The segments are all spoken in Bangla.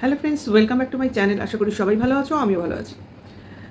Hello friends welcome back to my channel আশা করি সবাই ভালো আছো, আমিও ভালো আছি।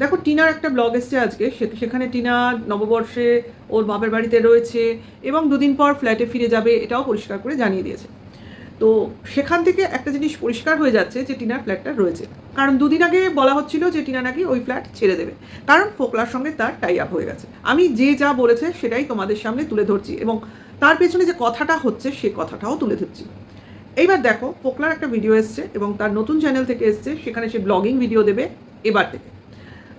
দেখো, টিনার একটা ব্লগ এসছে আজকে। সেখানে টিনা নববর্ষে ওর বাপের বাড়িতে রয়েছে এবং দুদিন পর ফ্ল্যাটে ফিরে যাবে এটাও পরিষ্কার করে জানিয়ে দিয়েছে। তো সেখান থেকে একটা জিনিস পরিষ্কার হয়ে যাচ্ছে যে টিনার ফ্ল্যাটটা রয়েছে। কারণ দুদিন আগে বলা হচ্ছিল যে টিনা নাকি ওই ফ্ল্যাট ছেড়ে দেবে। কারণ ফোকলার সঙ্গে তার টাই আপ হয়ে গেছে। আমি যে যা বলেছে সেটাই তোমাদের সামনে তুলে ধরছি এবং তার পেছনে যে কথাটা হচ্ছে সে কথাটাও তুলে ধরছি। এইবার দেখো পোকলার একটা ভিডিও এসছে এবং তার নতুন চ্যানেল থেকে এসছে, সেখানে সে ব্লগিং ভিডিও দেবে এবার থেকে।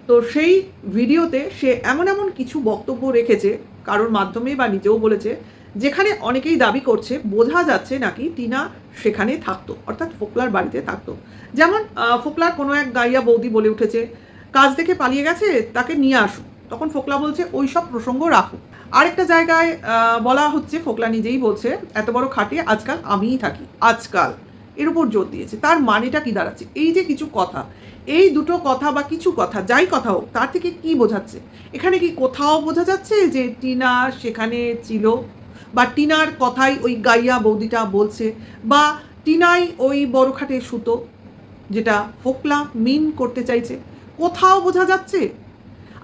তো সেই ভিডিওতে সে এমন এমন কিছু বক্তব্য রেখেছে, কারোর মাধ্যমে বা নিজেও বলেছে, যেখানে অনেকেই দাবি করছে, বোঝা যাচ্ছে নাকি টিনা সেখানে থাকতো, অর্থাৎ ফোকলার বাড়িতে থাকতো। যেমন ফোকলার কোনো এক গাইয়া বৌদি বলে উঠেছে, কাজ দেখে পালিয়ে গেছে, তাকে নিয়ে আসুন তখন ফোকলা বলছে, ওই সব প্রসঙ্গ রাখো। আরেকটা জায়গায় বলা হচ্ছে, ফোকলা নিজেই বলছে, এত বড় খাটে আজকাল আমিই থাকি, আজকাল। এর উপর জোর দিয়েছে। তার মানেটা কি দাঁড়াচ্ছে? এই যে কিছু কথা, এই দুটো কথা বা কিছু কথা, যাই কথা হোক, তার থেকে কি বোঝাচ্ছে? এখানে কি কোথাও বোঝা যাচ্ছে যে টিনা সেখানে ছিল? বা টিনার কথাই ওই গাইয়া বৌদিটা বলছে? বা টিনাই ওই বড় খাটে সুতো যেটা ফোকলা মিন করতে চাইছে? কোথাও বোঝা যাচ্ছে?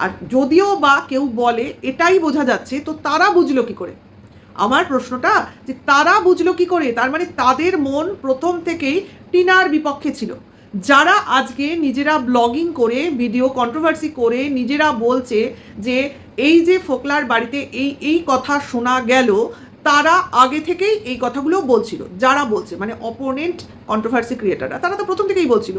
আর যদিও বা কেউ বলে, এটাই বোঝা যাচ্ছে, তো তারা বুঝলো কি করে? আমার প্রশ্নটা যে তারা বুঝলো কি করে, তার মানে তাদের মন প্রথম থেকেই টিনার বিপক্ষে ছিল। যারা আজকে নিজেরা ব্লগিং করে ভিডিও কন্ট্রোভার্সি করে, নিজেরা বলছে যে, এই যে ফোকলার বাড়িতে এই এই কথা শোনা গেল তারা আগে থেকেই এই কথাগুলো বলছিল, যারা বলছে মানে অপোনেন্ট কন্ট্রোভার্সি ক্রিয়েটাররা তারা তো প্রথম থেকেই বলছিল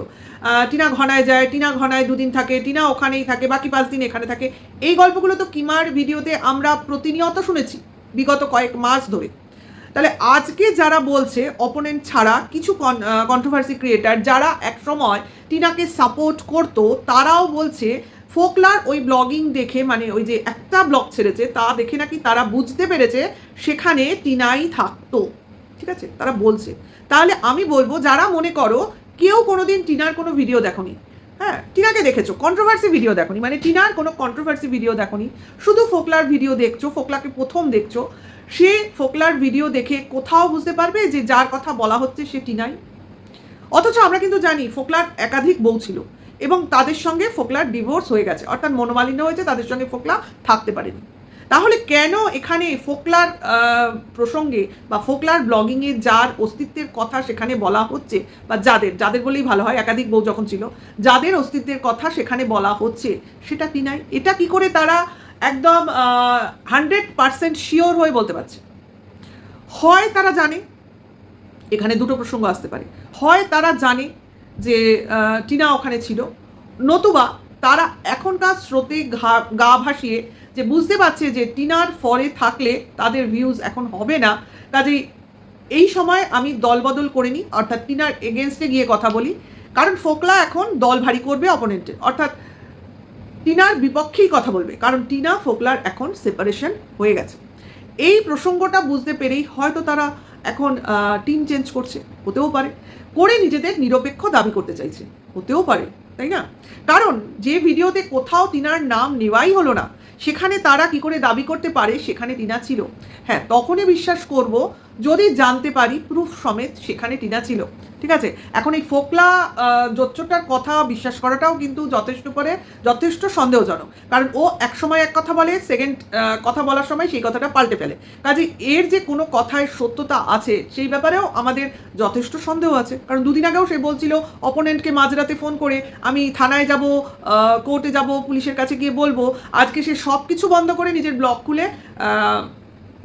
টিনা ঘনায় যায়, টিনা ঘনায় দুদিন থাকে, টিনা ওখানেই থাকে, বাকি পাঁচ দিন এখানে থাকে। এই গল্পগুলো তো কিমার ভিডিওতে আমরা প্রতিনিয়ত শুনেছি, বিগত কয়েক মাস ধরে। তাহলে আজকে যারা বলছে অপোনেন্ট ছাড়া কিছু কন্ট্রোভার্সি ক্রিয়েটার যারা একসময় টিনাকে সাপোর্ট করতো, তারাও বলছে ফোকলার ওই ব্লগিং দেখে মানে ওই যে একটা ব্লগ ছেড়েছে, তা দেখে নাকি তারা বুঝতে পেরেছে সেখানে টিনাই থাকতো। ঠিক আছে? তারা বলছে। তাহলে আমি বলব, যারা মনে করো কেউ কোনোদিন টিনার কোনো ভিডিও দেখোনি হ্যাঁ টিনাকে দেখেছ কন্ট্রোভার্সি ভিডিও দেখোনি মানে টিনার কোনো কন্ট্রোভার্সি ভিডিও দেখোনি, শুধু ফোকলার ভিডিও দেখছ, ফোকলাকে প্রথম দেখছ, সে ফোকলার ভিডিও দেখে কোথাও বুঝতে পারবে যে যার কথা বলা হচ্ছে সে টিনাই? অথচ আমরা কিন্তু জানি, ফোকলার একাধিক বউ ছিল। এবং তাদের সঙ্গে ফোকলার ডিভোর্স হয়ে গেছে। অর্থাৎ মনোমালিন্য হয়েছে, তাদের সঙ্গে ফোকলা থাকতে পারেনি। তাহলে কেন এখানে ফোকলার প্রসঙ্গে বা ফোকলার ব্লগিংয়ে যার অস্তিত্বের কথা সেখানে বলা হচ্ছে বা যাদের যাদের বলেই ভালো হয়, একাধিক বউ যখন ছিল, যাদের অস্তিত্বের কথা সেখানে বলা হচ্ছে, সেটা কি নাই? এটা কি করে তারা একদম হান্ড্রেড পারসেন্ট শিওর হয়ে বলতে পারছে? হয় তারা জানে, এখানে দুটো প্রসঙ্গ আসতে পারে। হয় তারা জানে যে টিনা ওখানে ছিল। নতুবা তারা এখনকার স্রোতে ঘা, গা ভাসিয়ে যে বুঝতে পারছে যে টিনার ফরে থাকলে তাদের ভিউজ এখন হবে না, কাজেই এই সময় আমি দলবদল করে নিই, অর্থাৎ টিনার এগেনস্টে গিয়ে কথা বলি। কারণ ফোকলা এখন দল ভারী করবে অপোনেন্টের অর্থাৎ টিনার বিপক্ষেই কথা বলবে, কারণ টিনা, ফোকলার এখন সেপারেশন হয়ে গেছে। এই প্রসঙ্গটা বুঝতে পেরেই হয়তো তারা এখন টিম চেঞ্জ করছে। হতেও পারে। করে নিজেদের নিরপেক্ষ দাবি করতে চাইছে। হতেও পারে, তাই না? কারণ, যে ভিডিওতে কোথাও তিনার নাম নেওয়াই হলো না, সেখানে তারা কি করে দাবি করতে পারে, সেখানে টিনা ছিল। হ্যাঁ তখনই বিশ্বাস করব যদি জানতে পারি প্রুফ সমেত সেখানে টিনা ছিল, ঠিক আছে? এখন এই ফোকলা জোচ্চটার কথা বিশ্বাস করাটাও কিন্তু যথেষ্ট করে, যথেষ্ট সন্দেহজনক। কারণ ও এক সময় এক কথা বলে সেকেন্ড কথা বলার সময় সেই কথাটা পাল্টে ফেলে। কাজে এর যে কোনো কথায় সত্যতা আছে, সেই ব্যাপারেও আমাদের যথেষ্ট সন্দেহ আছে। কারণ দুদিন আগেও সে বলছিল, অপোনেন্টকে মাঝরাতে ফোন করে, আমি থানায় যাব কোর্টে যাব, পুলিশের কাছে গিয়ে বলব। আজকে সে সব কিছু বন্ধ করে নিজের ব্লগ খুলে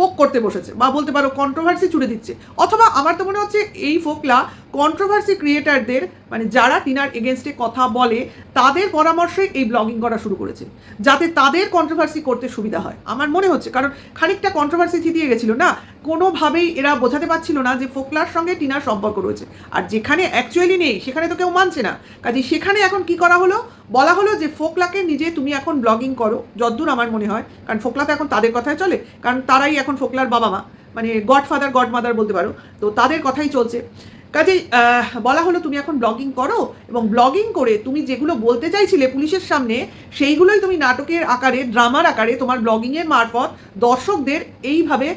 পোক করতে বসেছে বা বলতে পারো কন্ট্রোভার্সি ছুড়ে দিচ্ছে। অথবা আমার তো মনে হচ্ছে এই ফোকলা কন্ট্রোভার্সি ক্রিয়েটারদের মানে যারা টিনার এগেনস্টে কথা বলে, তাদের পরামর্শে এই ব্লগিং করা শুরু করেছে। যাতে তাদের কন্ট্রোভার্সি করতে সুবিধা হয়। আমার মনে হচ্ছে, কারণ খানিকটা কন্ট্রোভার্সি থিতিয়ে গেছিল না, কোনোভাবেই এরা বোঝাতে পারছিল না যে ফোকলার সঙ্গে টিনার সম্পর্ক রয়েছে। আর যেখানে অ্যাকচুয়ালি নেই, সেখানে তো কেউ মানছে না। কাজে সেখানে এখন কি করা হলো? বলা হলো যে ফোকলাকে নিজে তুমি এখন ব্লগিং করো। যদ্দূর আমার মনে হয়, কারণ ফোকলা তো এখন তাদের কথাই চলে, কারণ তারাই এখন ফোকলার বাবা মা। মানে গড ফাদার গড মাদার বলতে পারো। তো তাদের কথাই চলছে। আহ, বলা হলো তুমি এখন ব্লগিং করো এবং ব্লগিং করে তুমি যেগুলো বলতে চাইছিলে পুলিশের সামনে সেইগুলোই তুমি নাটকের আকারে ড্রামার আকারে তোমার ব্লগিংয়ের মারফত দর্শকদের এইভাবে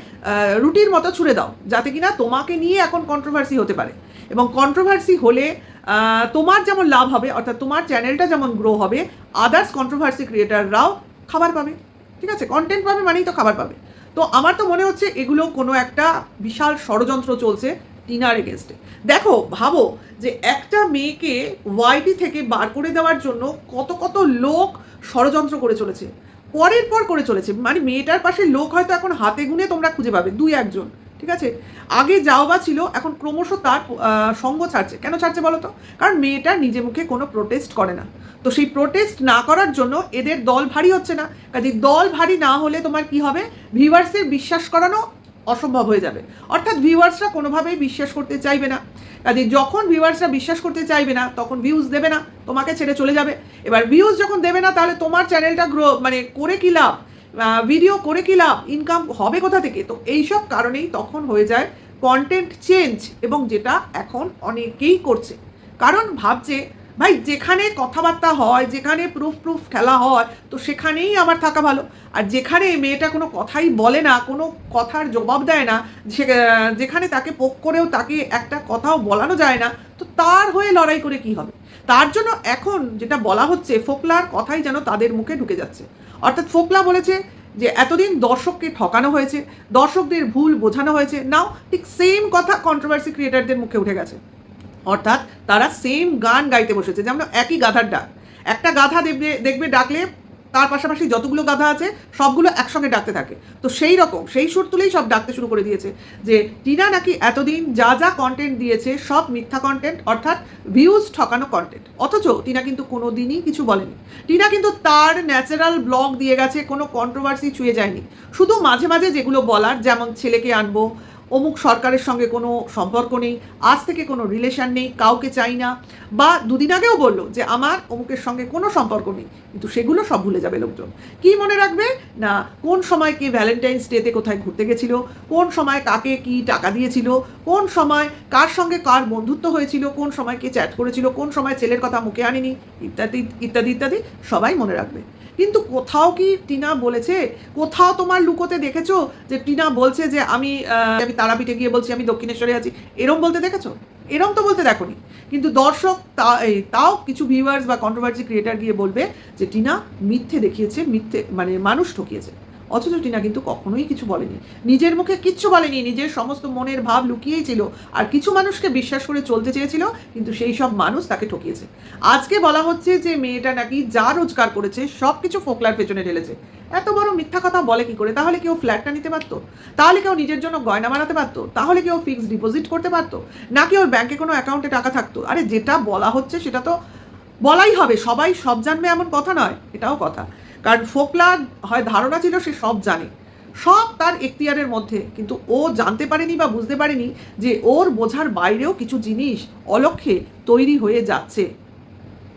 রুটির মতো ছুড়ে দাও যাতে কিনা তোমাকে নিয়ে এখন কন্ট্রোভার্সি হতে পারে। এবং কন্ট্রোভার্সি হলে তোমার যেমন লাভ হবে অর্থাৎ তোমার চ্যানেলটা যেমন গ্রো হবে আদার্স কন্ট্রোভার্সি ক্রিয়েটাররাও খাবার পাবে। ঠিক আছে? কন্টেন্ট পাবে মানেই তো খাবার পাবে। তো আমার তো মনে হচ্ছে এগুলো কোনো একটা বিশাল ষড়যন্ত্র চলছে টিনার এগেনস্টে দেখো, ভাবো যে একটা মেয়েকে ওয়াইটি থেকে বার করে দেওয়ার জন্য কত কত লোক ষড়যন্ত্র করে চলেছে। পরের পর করে চলেছে। মানে মেয়েটার পাশে লোক হয়তো এখন হাতে গুনে তোমরা খুঁজে পাবে, দুই একজন, ঠিক আছে? আগে যাও বা ছিল, এখন ক্রমশ তার সঙ্গ ছাড়ছে। কেন ছাড়ছে বলো তো? কারণ মেয়েটা নিজে মুখে কোনো প্রোটেস্ট করে না। তো সেই প্রোটেস্ট না করার জন্য এদের দল ভারী হচ্ছে না। কাজে দল ভারী না হলে তোমার কি হবে? ভিভার্সের বিশ্বাস করানো অসম্ভব হয়ে যাবে। অর্থাৎ ভিউয়ার্সরা কোনোভাবেই বিশ্বাস করতে চাইবে না। কাজে যখন ভিউয়ার্সরা বিশ্বাস করতে চাইবে না, তখন ভিউজ দেবে না, তোমাকে ছেড়ে চলে যাবে। এবার ভিউজ যখন দেবে না, তাহলে তোমার চ্যানেলটা গ্রো মানে করে কি লাভ? ভিডিও করে কি লাভ? ইনকাম হবে কোথা থেকে? তো এইসব কারণেই তখন হয়ে যায় কন্টেন্ট চেঞ্জ এবং যেটা এখন অনেকেই করছে। কারণ ভাবছে ভাই, যেখানে কথাবার্তা হয়, যেখানে প্রুফ প্রুফ খেলা হয়, তো সেখানেই আমার থাকা ভালো। আর যেখানে মেয়েটা কোনো কথাই বলে না, কোনো কথার জবাব দেয় না যেখানে তাকে পোক করেও তাকে একটা কথাও বলানো যায় না, তো তার হয়ে লড়াই করে কি হবে? তার জন্য এখন যেটা বলা হচ্ছে, ফোকলার কথাই যেন তাদের মুখে ঢুকে যাচ্ছে। অর্থাৎ ফোকলা বলেছে যে, এতদিন দর্শককে ঠকানো হয়েছে, দর্শকদের ভুল বোঝানো হয়েছে, নাও ঠিক সেম কথা কন্ট্রোভার্সি ক্রিয়েটারদের মুখে উঠে গেছে। অর্থাৎ তারা সেম গান গাইতে বসেছে, যেমন একই গাধার ডাক। একটা গাধা দেখবে দেখবে ডাকলে তার পাশাপাশি যতগুলো গাধা আছে, সবগুলো একসঙ্গে ডাকতে থাকে। তো সেই রকম, সেই সুর তুলেই সব ডাকতে শুরু করে দিয়েছে যে, টিনা নাকি এতদিন যা যা কন্টেন্ট দিয়েছে, সব মিথ্যা কন্টেন্ট অর্থাৎ ভিউজ ঠকানো কন্টেন্ট অথচ টিনা কিন্তু কোনো দিনই কিছু বলেনি। টিনা কিন্তু তার ন্যাচারাল ব্লগ দিয়ে গেছে, কোনো কন্ট্রোভার্সি ছুঁয়ে যায়নি। শুধু মাঝে মাঝে যেগুলো বলার, যেমন ছেলেকে আনব অমুক সরকারের সঙ্গে কোনো সম্পর্ক নেই, আজ থেকে কোনো রিলেশন নেই, কাউকে চাই না। বা দুদিন আগেও বলল যে আমার অমুকের সঙ্গে কোনো সম্পর্ক নেই, কিন্তু সেগুলো সব ভুলে যাবে লোকজন। কি মনে রাখবে? না, কোন সময় কে ভ্যালেন্টাইন্স ডেতে কোথায় ঘুরতে গেছিল? কোন সময় কাকে কি টাকা দিয়েছিল? কোন সময় কার সঙ্গে কার বন্ধুত্ব হয়েছিল? কোন সময় কে চ্যাট করেছিল? কোন সময় ছেলের কথা মুখে আনেনি? ইত্যাদি ইত্যাদি ইত্যাদি সবাই মনে রাখবে। কিন্তু কোথাও কি টিনা বলেছে? কোথাও তোমার লুকোতে দেখেছ যে টিনা বলছে যে আমি আমি তারাপীঠে গিয়ে বলছি, আমি দক্ষিণেশ্বরে আছি? এরম বলতে দেখেছ? এরম তো বলতে দেখোনি। কিন্তু দর্শক তা তাও কিছু ভিউয়ার্স বা কন্ট্রোভার্সি ক্রিয়েটার গিয়ে বলবে যে টিনা মিথ্যে দেখিয়েছে, মিথ্যে মানে মানুষ ঠকিয়েছে। অথচ টিনা কিন্তু কখনোই কিছু বলেনি। নিজের মুখে কিচ্ছু বলেনি, নিজের সমস্ত মনের ভাব লুকিয়েই ছিল আর কিছু মানুষকে বিশ্বাস করে চলতে চেয়েছিল, কিন্তু সেই সব মানুষ তাকে ঠকিয়েছে। আজকে বলা হচ্ছে যে, মেয়েটা নাকি যা রোজগার করেছে, সব কিছু ফোকলার পেছনে ঢেলেছে। এত বড় মিথ্যা কথা বলে কি করে? তাহলে কেউ ফ্ল্যাটটা নিতে পারতো? তাহলে কেউ নিজের জন্য গয়না বানাতে পারতো? তাহলে কেউ ফিক্সড ডিপোজিট করতে পারতো? নাকি ওর ব্যাংকে কোনো অ্যাকাউন্টে টাকা থাকতো? আরে, যেটা বলা হচ্ছে সেটা তো বলাই হবে। সবাই সব জানবে এমন কথা নয়, এটাও কথা। কারণ ফোকলার হয় ধারণা ছিল সে সব জানে। সব তার এখতিয়ারের মধ্যে। কিন্তু ও জানতে পারেনি বা বুঝতে পারেনি যে ওর বোঝার বাইরেও কিছু জিনিস অলক্ষ্যে তৈরি হয়ে যাচ্ছে।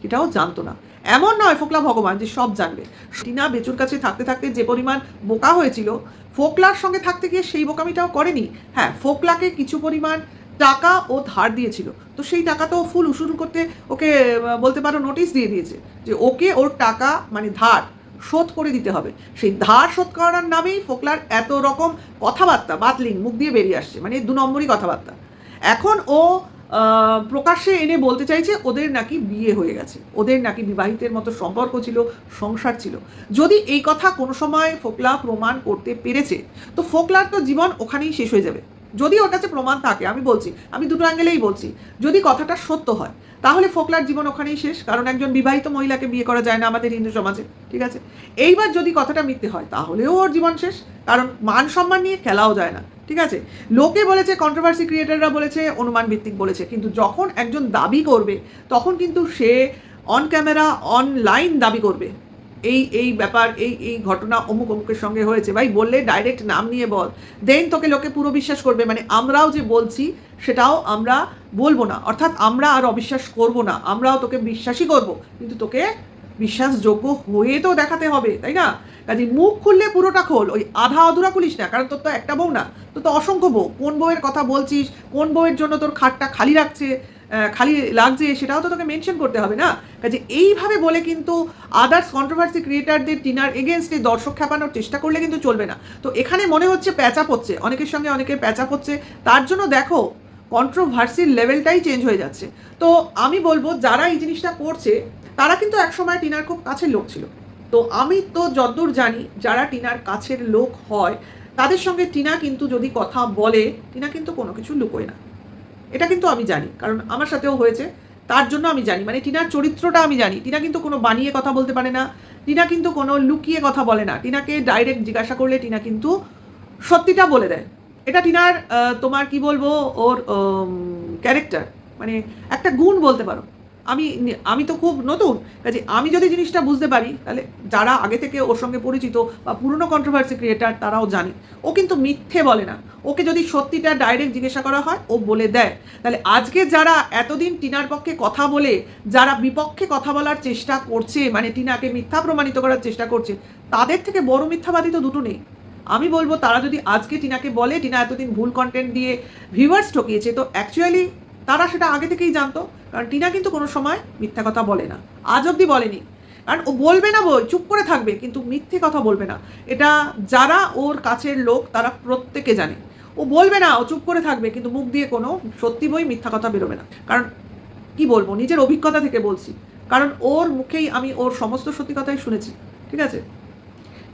এটাও জানতো না। এমন নয় ফোকলা ভগবান যে সব জানবে। টিনা বেচুর কাছে থাকতে থাকতে যে পরিমাণ বোকা হয়েছিল, ফোকলার সঙ্গে থাকতে গিয়ে সেই বোকামিটাও করেনি। হ্যাঁ ফোকলাকে কিছু পরিমাণ টাকা ও ধার দিয়েছিল। তো সেই টাকা তো ফুল উসুল করতে ওকে বলতে পারো নোটিশ দিয়ে দিয়েছে যে ওকে ওর টাকা মানে ধার শোধ করে দিতে হবে। সেই ধার শোধ করার নামেই ফোকলার এত রকম কথাবার্তা, বাতলিং, মুখ দিয়ে বেরিয়ে আসছে মানে দু নম্বরই কথাবার্তা। এখন ও প্রকাশ্যে এনে বলতে চাইছে ওদের নাকি বিয়ে হয়ে গেছে। ওদের নাকি বিবাহিতের মতো সম্পর্ক ছিল, সংসার ছিল। যদি এই কথা কোনো সময় ফোকলা প্রমাণ করতে পেরেছে, তো ফোকলার তো জীবন ওখানেই শেষ হয়ে যাবে। যদি ওর কাছে প্রমাণ থাকে, আমি বলছি, আমি দুটো অ্যাঙ্গেলেই বলছি, যদি কথাটা সত্য হয় তাহলে ফোকলার জীবন ওখানেই শেষ, কারণ একজন বিবাহিত মহিলাকে বিয়ে করা যায় না আমাদের হিন্দু সমাজে, ঠিক আছে? এইবার যদি কথাটা মিথ্যে হয়, তাহলেও ওর জীবন শেষ, কারণ মান সম্মান নিয়ে খেলাও যায় না, ঠিক আছে? লোকে বলেছে কন্ট্রোভার্সি ক্রিয়েটাররা বলেছে, অনুমান ভিত্তিক বলেছে, কিন্তু যখন একজন দাবি করবে, তখন কিন্তু সে অন ক্যামেরা অনলাইন দাবি করবে। এই এই ব্যাপার, এই এই ঘটনা অমুক অমুকের সঙ্গে হয়েছে। ভাই, বললে ডাইরেক্ট নাম নিয়ে বল। দেন তোকে লোকে পুরো বিশ্বাস করবে। মানে আমরাও যে বলছি, সেটাও আমরা বলব না। অর্থাৎ আমরা আর অবিশ্বাস করব না। আমরাও তোকে বিশ্বাসই করব। কিন্তু তোকে বিশ্বাসযোগ্য হয়ে তো দেখাতে হবে, তাই না? কাজে মুখ খুললে পুরোটা খোল। ওই আধা অধুরা খুলিস না, কারণ তোর তো একটা বউ না। তোর তো অসংখ্য বউ। কোন বউয়ের কথা বলছিস? কোন বউয়ের জন্য তোর খাটটা খালি রাখছে? খালি লাগছে সেটাও তো তোকে মেনশন করতে হবে না। কাজে এইভাবে বলে কিন্তু আদার্স কন্ট্রোভার্সি ক্রিয়েটারদের টিনার এগেনস্টে দর্শক খেপানোর চেষ্টা করলে কিন্তু চলবে না। তো এখানে মনে হচ্ছে প্যাচাপ হচ্ছে, অনেকের সঙ্গে অনেকের প্যাচাপ হচ্ছে। তার জন্য দেখো কন্ট্রোভার্সির লেভেলটাই চেঞ্জ হয়ে যাচ্ছে। তো আমি বলব, যারা এই জিনিসটা করছে, তারা কিন্তু একসময় টিনার খুব কাছের লোক ছিল। তো আমি তো যতদূর জানি, যারা টিনার কাছের লোক হয়, তাদের সঙ্গে টিনা কিন্তু যদি কথা বলে, টিনা কিন্তু কোনো কিছু লুকোয় না। এটা কিন্তু আমি জানি, কারণ আমার সাথেও হয়েছে, তার জন্য আমি জানি। মানে টিনার চরিত্রটা আমি জানি। টিনা কিন্তু কোনো বানিয়ে কথা বলতে পারে না, টিনা কিন্তু কোনো লুকিয়ে কথা বলে না। টিনাকে ডাইরেক্ট জিজ্ঞাসা করলে টিনা কিন্তু সত্যিটা বলে দেয়। এটা টিনার তোমার কি বলব, ওর ক্যারেক্টার মানে একটা গুণ বলতে পারো। আমি আমি তো খুব নতুন, কাজে আমি যদি জিনিসটা বুঝতে পারি, তাহলে যারা আগে থেকে ওর সঙ্গে পরিচিত বা পুরনো কন্ট্রোভার্সি ক্রিয়েটার তারাও জানে। ও কিন্তু মিথ্যে বলে না। ওকে যদি সত্যিটা ডাইরেক্ট জিজ্ঞাসা করা হয়, ও বলে দেয়। তাহলে আজকে যারা এতদিন টিনার পক্ষে কথা বলে, যারা বিপক্ষে কথা বলার চেষ্টা করছে মানে টিনাকে মিথ্যা প্রমাণিত করার চেষ্টা করছে, তাদের থেকে বড় মিথ্যাবাদী তো দুটো নেই। আমি বলব তারা যদি আজকে টিনাকে বলে, টিনা এতদিন ভুল কন্টেন্ট দিয়ে ভিউয়ার্স ঠকিয়েছে, তো অ্যাকচুয়ালি তারা সেটা আগে থেকেই জানতো, কারণ টিনা কিন্তু কোনো সময় মিথ্যা কথা বলে না। আজ অব্দি বলেনি। কারণ ও বলবে না বই, চুপ করে থাকবে, কিন্তু মিথ্যে কথা বলবে না। এটা যারা ওর কাছের লোক, তারা প্রত্যেকে জানে। ও বলবে না, ও চুপ করে থাকবে, কিন্তু মুখ দিয়ে কোনো সত্যি বই, মিথ্যা কথা বেরোবে না। কারণ কি বলব, নিজের অভিজ্ঞতা থেকে বলছি। কারণ ওর মুখেই আমি ওর সমস্ত সত্যি কথাই শুনেছি, ঠিক আছে?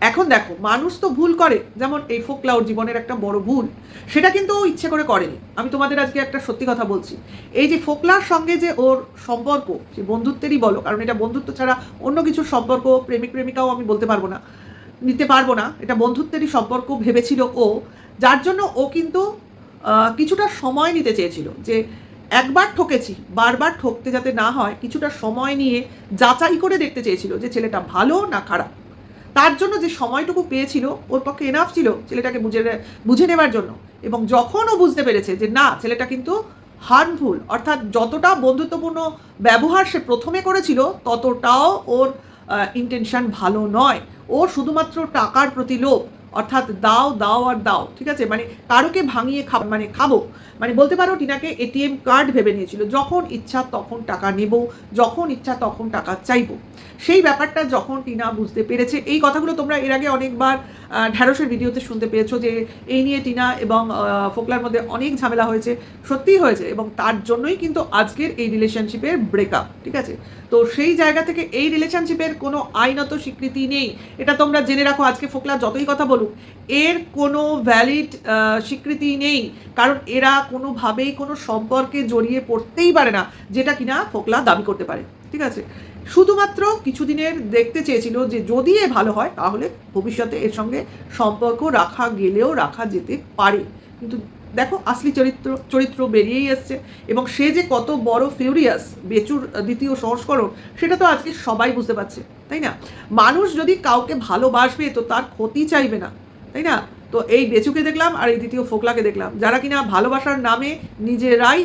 এখন দেখো, মানুষ তো ভুল করে। যেমন এই ফোকলা ওর জীবনের একটা বড় ভুল, সেটা কিন্তু ও ইচ্ছে করে করেনি। আমি তোমাদের আজকে একটা সত্যি কথা বলছি। এই যে ফোকলার সঙ্গে যে ওর সম্পর্ক, সে বন্ধুত্বেরই বলো, কারণ এটা বন্ধুত্ব ছাড়া অন্য কিছুর সম্পর্ক, প্রেমিক প্রেমিকাও আমি বলতে পারব না, নিতে পারব না। এটা বন্ধুত্বেরই সম্পর্ক ভেবেছিল ও। যার জন্য ও কিন্তু কিছুটা সময় নিতে চেয়েছিল যে একবার ঠকেছি, বারবার ঠকতে যাতে না হয়, কিছুটা সময় নিয়ে যাচাই করে দেখতে চেয়েছিল যে ছেলেটা ভালো না খারাপ। তার জন্য যে সময়টুকু পেয়েছিল, ওর পক্ষে এনাফ ছিল ছেলেটাকে বুঝে বুঝে নেবার জন্য। এবং যখন ও বুঝতে পেরেছে যে না, ছেলেটা কিন্তু হার্মফুল অর্থাৎ যতটা বন্ধুত্বপূর্ণ ব্যবহার সে প্রথমে করেছিল, ততটাও ওর ইন্টেনশন ভালো নয়। ও শুধুমাত্র টাকার প্রতি লোভ অর্থাৎ দাও দাও আর দাও, ঠিক আছে? মানে কারোকে ভাঙিয়ে খাব মানে খাব। মানে বলতে পারো, টিনাকে এটিএম কার্ড ভেবে নিয়েছিল, যখন ইচ্ছা তখন টাকা নেব, যখন ইচ্ছা তখন টাকা চাইব। সেই ব্যাপারটা যখন টিনা বুঝতে পেরেছে, এই কথাগুলো তোমরা এর আগে অনেকবার ঢ্যাঁড়সের ভিডিওতে শুনতে পেয়েছ যে এই নিয়ে টিনা এবং ফোকলার মধ্যে অনেক ঝামেলা হয়েছে, সত্যিই হয়েছে এবং তার জন্যই কিন্তু আজকের এই রিলেশনশিপের ব্রেকআপ ঠিক আছে? তো সেই জায়গা থেকে এই রিলেশনশিপের কোনো আইনত স্বীকৃতি নেই। এটা তোমরা জেনে রাখো, আজকে ফোকলা যতই কথা বলুক এর কোনো ভ্যালিড স্বীকৃতি নেই। কারণ এরা কোনোভাবেই কোনো সম্পর্কে জড়িয়ে পড়তেই পারে না, যেটা কিনা ফোকলা দাবি করতে পারে। ঠিক আছে? শুধুমাত্র কিছুদিনের দেখতে চেয়েছিল যে যদি এ ভালো হয়, তাহলে ভবিষ্যতে এর সঙ্গে সম্পর্ক রাখা গেলেও রাখা যেতে পারে। কিন্তু দেখো, আসলি চরিত্র চরিত্র বেরিয়েই আসছে এবং সে যে কত বড় ফিউরিয়াস বেচুর দ্বিতীয় সংস্করণ, সেটা তো আজকে সবাই বুঝতে পারছে। তাই না? মানুষ যদি কাউকে ভালোবাসবে, তো তার ক্ষতি চাইবে না, তাই না? তো এই বেচুকে দেখলাম আর এই দ্বিতীয় ফোকলাকে দেখলাম, যারা কিনা ভালোবাসার নামে নিজেরাই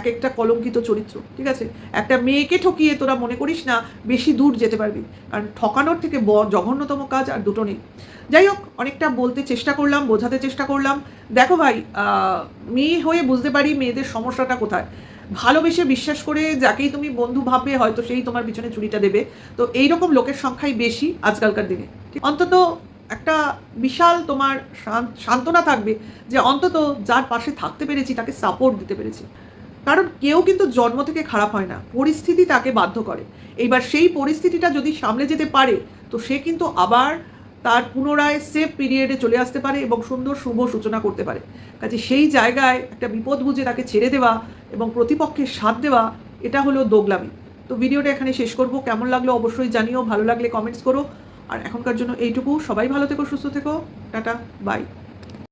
এক একটা কলঙ্কিত চরিত্র, ঠিক আছে? একটা মেয়েকে ঠকিয়ে তোরা মনে করিস না, বেশি দূর যেতে পারবি, কারণ ঠকানোর থেকে ব, জঘন্যতম কাজ আর দুটো নেই। যাই হোক, অনেকটা বলতে চেষ্টা করলাম, বোঝাতে চেষ্টা করলাম। দেখো ভাই মেয়ে হয়ে বুঝতে পারি মেয়েদের সমস্যাটা কোথায়। ভালোবেসে বিশ্বাস করে যাকেই তুমি বন্ধু ভাববে হয়তো সেই তোমার পিছনে চুরিটা দেবে। তো এইরকম লোকের সংখ্যাই বেশি আজকালকার দিনে। অন্তত একটা বিশাল তোমার সান্ত্বনা থাকবে যে অন্তত যার পাশে থাকতে পেরেছি তাকে সাপোর্ট দিতে পেরেছি। কারণ কেউ কিন্তু জন্ম থেকে খারাপ হয় না, পরিস্থিতি তাকে বাধ্য করে। এইবার সেই পরিস্থিতিটা যদি সামলে যেতে পারে, তো সে কিন্তু আবার তার পুনরায় সেফ পিরিয়ডে চলে আসতে পারে এবং সুন্দর শুভ সূচনা করতে পারে। কাজে সেই জায়গায় একটা বিপদ বুঝে তাকে ছেড়ে দেওয়া এবং প্রতিপক্ষের সাথ দেওয়া, এটা হলো দোগলামি। তো ভিডিওটা এখানে শেষ করব। কেমন লাগল অবশ্যই জানিও, ভালো লাগলে কমেন্টস করো। আর এখনকার জন্য এইটুকু। সবাই ভালো থেকো, সুস্থ থেকো। Tata bye